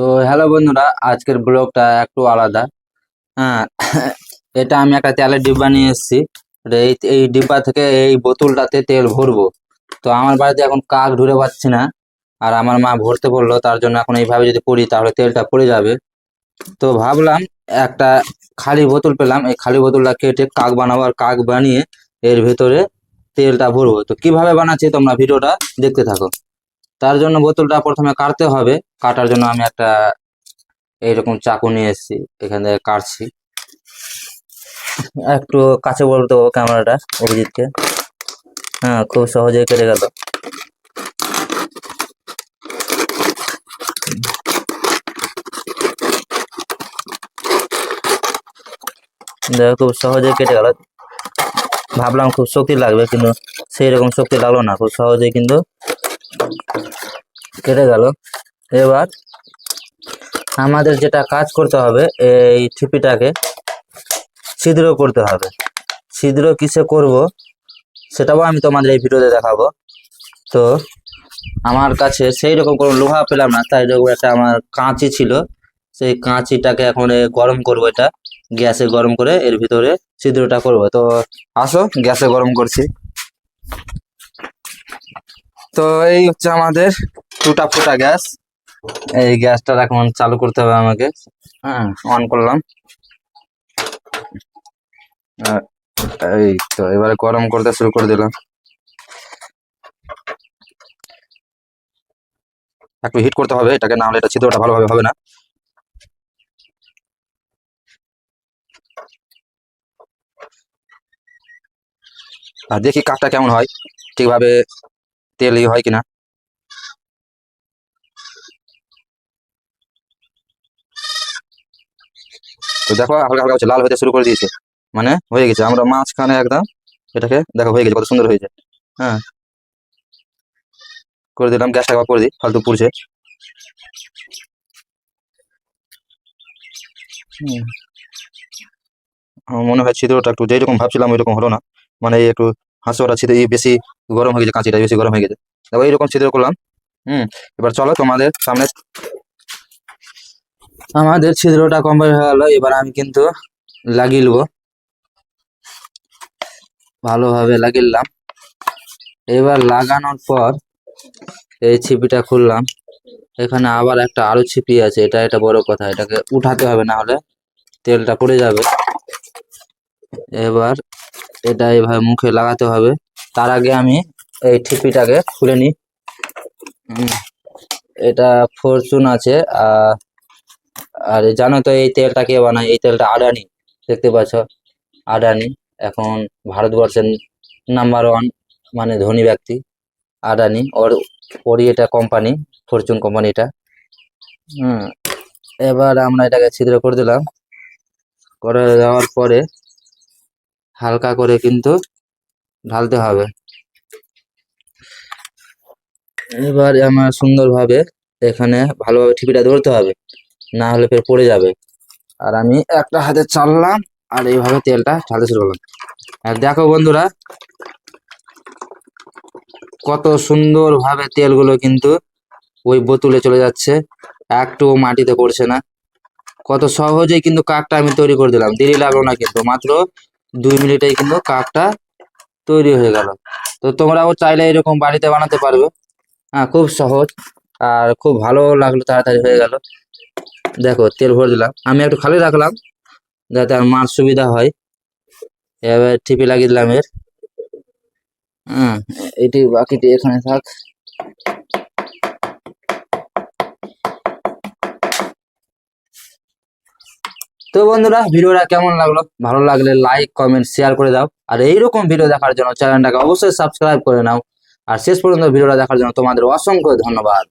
তো হ্যালো বন্ধুরা, আজকের ব্লগটা একটু আলাদা। হ্যাঁ এটা আমি একটা তেলের ডিব্বা নিয়ে এসেছি। এই এই ডিব্বা থেকে এই বোতলটাতে তেল ভরবো। তো আমার বাড়িতে এখন কাক ঢুরে পাচ্ছি না, আর আমার মা ভরতে বলল, তার জন্য এখন এইভাবে যদি করি তাহলে তেলটা পড়ে যাবে। তো ভাবলাম একটা খালি বোতল পেলাম, এই খালি বোতলটা কেটে কাক বানাবো আর কাক বানিয়ে এর ভেতরে তেলটা ভরবো। তো কীভাবে বানাচ্ছি তোমরা ভিডিওটা দেখতে থাকো। তার জন্য বোতলটা প্রথমে কাটতে হবে। কাটার জন্য আমি একটা এইরকম চাকু নিয়ে এসেছি, এখান থেকে কাটছি। একটু কাছে বলতে হবে ক্যামেরাটা, অভিজিৎকে। হ্যাঁ খুব সহজেই কেটে গেল। দেখো, খুব সহজেই কেটে গেল। ভাবলাম খুব শক্তি লাগবে, কিন্তু সেই রকম শক্তি লাগল না। খুব সহজেই কিন্তু কেটে গেল। এবার আমাদের যেটা কাজ করতে হবে, এই ছিপিটাকে ছিদ্র করতে হবে। ছিদ্র কিসে করব সেটাও আমি তোমাদের এই ভিডিওতে দেখাবো। তো আমার কাছে সেই রকম কোনো লোহা পেলাম না, তাই রকম একটা আমার কাঁচি ছিল। সেই কাঁচিটাকে এখন গরম করব এটা, গ্যাসে গরম করে এর ভিতরে ছিদ্রটা করব। তো আসো, গ্যাসে গরম করছি। তো এই হচ্ছে আমাদের টুটা ফুটা গ্যাস। এই গ্যাসটা এখন চালু করতে হবে আমাকে। হ্যাঁ অন করলাম। এই তো এবারে গরম করতে শুরু করে দিলাম। একটু হিট করতে হবে, এটাকে না হলে এটা ছিদ্রটা ভালোভাবে হবে না। আর দেখি কাঠটা কেমন হয়। ঠিকভাবে তেল ই হয় কিনা? তো দেখো, হালকা হালকা লাল হতে শুরু করে দিয়েছে। মানে হয়ে গেছে, আমরা মাঝখানে একদম এটাকে, দেখো, হয়ে গেছে, কত সুন্দর হয়েছে। হ্যাঁ। করে দিলাম, গ্যাসটা একবার করে দিই, ফালতু পুড়ছে। আমার মনে হয় ছিদ্রটা একটু যেরকম ভাবছিলাম, ওইরকম হলো না। মানে একটু হাঁসটা ছিদ্র বেশি গরম হয়ে গেছে কাঁচিটা বেশি গরম হয়ে গেছে। দেখো এইরকম ছিদ্র করলাম। হুম। এবার চলো তোমাদের সামনে। আমাদের ছিদ্রটা কমপ্লিট হয়ে গেল এবার আমি কিন্তু লাগিয়ে নেব। ভালোভাবে লাগিয়ে নিলাম। এবার লাগানোর পর এই ছিপিটা খুললাম। এখানে আবার একটা আরও ছিপি আছে এটা একটা বড় কথা এটাকে উঠাতে হবে না হলে তেলটা পড়ে যাবে। এবার এটা এভাবে মুখে লাগাতে হবে। তার আগে আমি এই ঠিপিটাকে খুলে নিই। এটা ফরচুন আছে আর জানো তো এই তেলটা কে বানায়? এই তেলটা আডানি দেখতে পাচ্ছ? আডানি এখন ভারতবর্ষের নাম্বার ওয়ান মানে ধনী ব্যক্তি আডানি ওর ওরই এটা কোম্পানি ফরচুন কোম্পানিটা হুম এবার আমরা এটাকে ছিদ্র করে দিলাম। করে দেওয়ার পরে হালকা করে কিন্তু ঢালতে হবে। এবার আমার সুন্দরভাবে এখানে ভালোভাবে ঠিপিটা ধরতে হবে। না হলে ফের পড়ে যাবে। আর আমি একটা হাতে চাললাম আর এইভাবে তেলটা ঢালতে শুরু করলাম। আর দেখো বন্ধুরা, কত সুন্দর ভাবে তেলগুলো কিন্তু ওই বোতলে চলে যাচ্ছে। একটু মাটিতে পড়ছে না। কত সহজেই কিন্তু কাকটা আমি তৈরি করে দিলাম। দেরি লাগল না কিন্তু। মাত্র দুই মিনিটেই কিন্তু কাকটা তৈরি হয়ে গেল। তো তোমরাও চাইলে এরকম বাড়িতে বানাতে পারবে। হ্যাঁ খুব সহজ আর খুব ভালো লাগল তাড়াতাড়ি হয়ে গেল। দেখো, তেল ভরে দিলাম। আমি একটু খালি রাখলাম যাতে আর মার সুবিধা হয়। এবার টিপি লাগিয়ে দিলাম এর। হ্যাঁ এটি বাকিটি এখানে থাক। তো বন্ধুরা, ভিডিওটা কেমন লাগল? ভালো লাগলে লাইক কমেন্ট শেয়ার করে দাও। আর এইরকম ভিডিও দেখার জন্য চ্যানেলটাকে অবশ্যই সাবস্ক্রাইব করে নাও। আর শেষ পর্যন্ত ভিডিওটা দেখার জন্য তোমাদের অসংখ্য ধন্যবাদ।